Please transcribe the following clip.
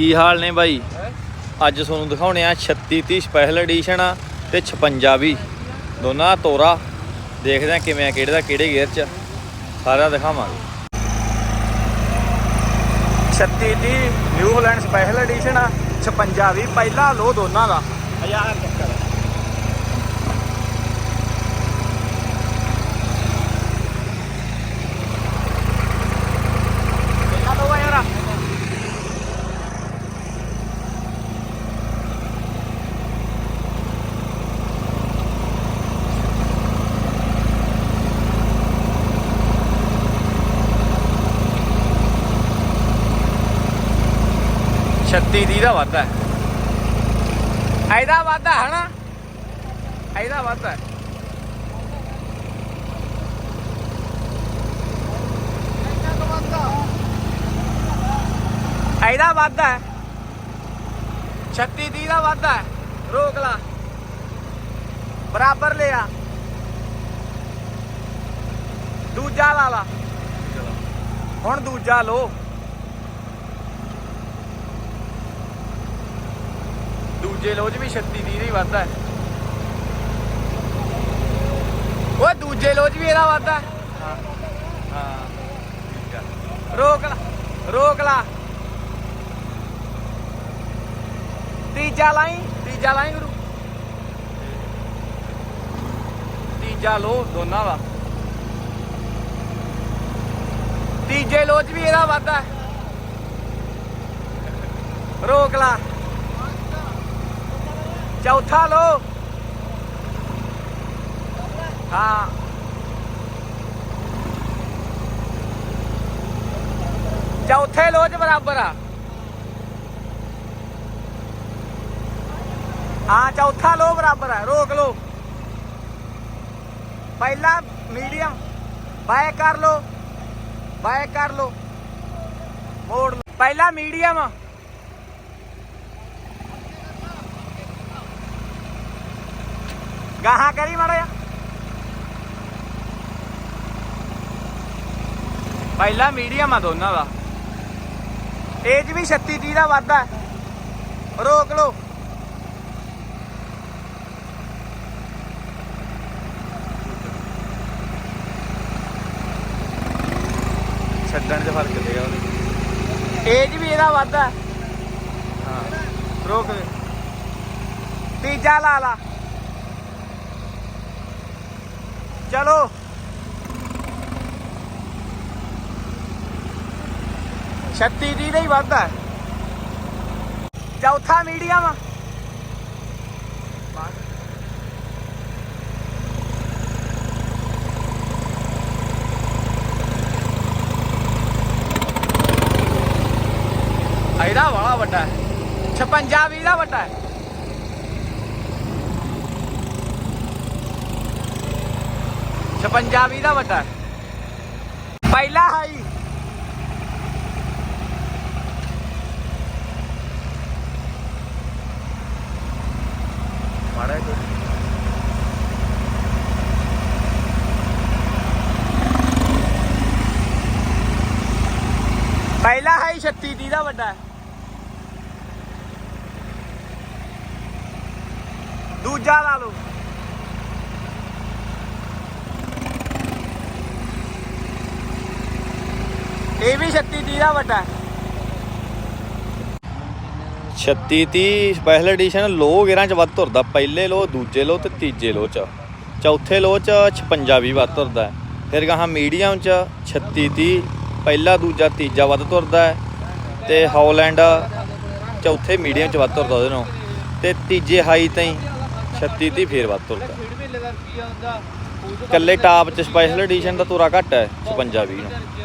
ਕੀ ਹਾਲ ਨੇ ਬਾਈ? ਅੱਜ ਤੁਹਾਨੂੰ ਦਿਖਾਉਣੇ ਆ 36 30 ਸਪੈਸ਼ਲ ਐਡੀਸ਼ਨ ਆ ਤੇ 56 ਵੀ। ਦੋਨਾਂ ਦਾ ਤੋਰਾ। ਦੇਖਦੇ ਆ ਕਿਵੇਂ ਆ, ਕਿਹੜੇ ਦਾ ਕਿਹੜੇ ਗੇਅਰ ਚ। ਸਾਰਾ ਦਿਖਾਵਾਂਗੇ। 36 30 ਨਿਊ ਹਾਲੈਂਡ ਸਪੈਸ਼ਲ ਐਡੀਸ਼ਨ ਆ 56 ਵੀ, ਪਹਿਲਾ ਲੋ ਦੋਨਾਂ ਦਾ। ਹਜ਼ਾਰ ਚੱਕਰ। ਛੱਤੀ 30 ਦਾ ਵਾਧਾ ਐਦਾ ਵਾਧਾ ਹਨਾ? ਐਦਾ ਵਾਧਾ ਐਦਾ ਵਾਧਾ ਛੱਤੀ 30 ਦਾ ਵਾਧਾ ਰੋਕ ਲਾ। ਬਰਾਬਰ ਲਿਆ। ਦੂਜਾ ਲਾ ਲਾ। ਹੁਣ ਦੂਜਾ ਲੋ ਦੂਜੇ ਲੋਜ ਵੀ 36 ਦੀ ਹੀ। ਵਾਧਾ ਉਹ ਦੂਜੇ ਲੋਜ ਵੀ ਇਹਦਾ ਵੱਧਦਾ ਹਾਂ। ਹਾਂ ਠੀਕ ਆ ਰੋਕ ਲਾ ਰੋਕ ਲਾ। ਤੀਜਾ ਲਾਈ ਤੀਜਾ ਲਾਈ ਗੁਰੂ ਤੀਜਾ ਲੋ ਦੋਨਾਂ ਦਾ। ਤੀਜੇ ਲੋਜ ਵੀ ਇਹਦਾ ਵੱਧਦਾ ਰੋਕ ਲਾ। ਚੌਥਾ ਲੋ ਹਾਂ ਚੌਥੇ ਲੋ ਚ ਬਰਾਬਰ ਆ ਹਾਂ ਚੌਥਾ ਲੋ ਬਰਾਬਰ ਆ ਰੋਕ ਲੋ ਪਹਿਲਾ ਮੀਡੀਅਮ ਬਾਏ ਕਰ ਲੋ ਬਾਏ ਕਰ ਲੋ ਮੋੜ ਲਓ। ਪਹਿਲਾ ਮੀਡੀਅਮ ਗਾਹਾਂ ਕਰੀ ਮਾੜਾ ਪਹਿਲਾ ਮੀਡੀਅਮ ਆ ਦੋਨਾਂ ਦਾ। ਏਜ ਵੀ 36 30 ਦਾ ਵਾਧਾ। ਰੋਕ ਲੋ ਛੱਡਣ 'ਚ ਫ਼ਰਕ ਦੇਗਾ ਉਹਦੇ। ਏਜ ਵੀ ਇਹਦਾ ਵਾਧਾ ਹੈ। ਰੋਕ ਤੀਜਾ ਲਾ ਲਾ। ਚਲੋ। ਛੱਤੀ ਦੀ ਦਾ ਹੀ ਵਾਧਾ ਚੌਥਾ ਮੀਡੀਅਮ। ਇਹਦਾ ਵਾਲਾ ਵੱਡਾ ਹੈ। 56 ਵੀ ਦਾ ਵੱਡਾ ਹੈ। ਛਪੰਜਾ ਵੀ ਦਾ ਵੱਡਾ। ਪਹਿਲਾ ਹਾਈ। ਮਾੜਾ ਜਿਹਾ ਪਹਿਲਾ ਹਾਈ 36 ਦੀ ਦਾ ਵੱਡਾ। ਦੂਜਾ ਲਾ ਲਓ। ਇਹ ਵੀ 36 30 ਦਾ ਵੱਡਾ 36 30 ਸਪੈਸ਼ਲ ਐਡੀਸ਼ਨ ਲੋ ਗੇਰਾਂ ਚ ਵੱਧ ਤੁਰਦਾ, ਪਹਿਲੇ ਲੋ, ਦੂਜੇ ਲੋ ਤੇ ਤੀਜੇ ਲੋ ਚ। ਚੌਥੇ ਲੋ ਚ 56 ਵੀ ਵੱਧ ਤੁਰਦਾ ਹੈ। ਫਿਰ ਗਾਹਾਂ ਮੀਡੀਅਮ ਚ 36 30 ਪਹਿਲਾ, ਦੂਜਾ, ਤੀਜਾ ਵੱਧ ਤੁਰਦਾ ਹੈ। ਤੇ ਹੌਲੈਂਡ ਚੌਥੇ ਮੀਡੀਅਮ ਚ ਵੱਧ ਤੁਰਦਾ ਉਹਦੇ ਨੂੰ ਤੇ ਤੀਜੇ ਹਾਈ ਤਾਈਂ 36 30 ਫੇਰ ਵੱਧ ਤੁਰਦਾ। ਕੱਲੇ ਟਾਪ ਚ ਸਪੈਸ਼ਲ ਐਡੀਸ਼ਨ ਦਾ ਤੁਰਾ ਘੱਟ ਹੈ 56 20 ਨੂੰ।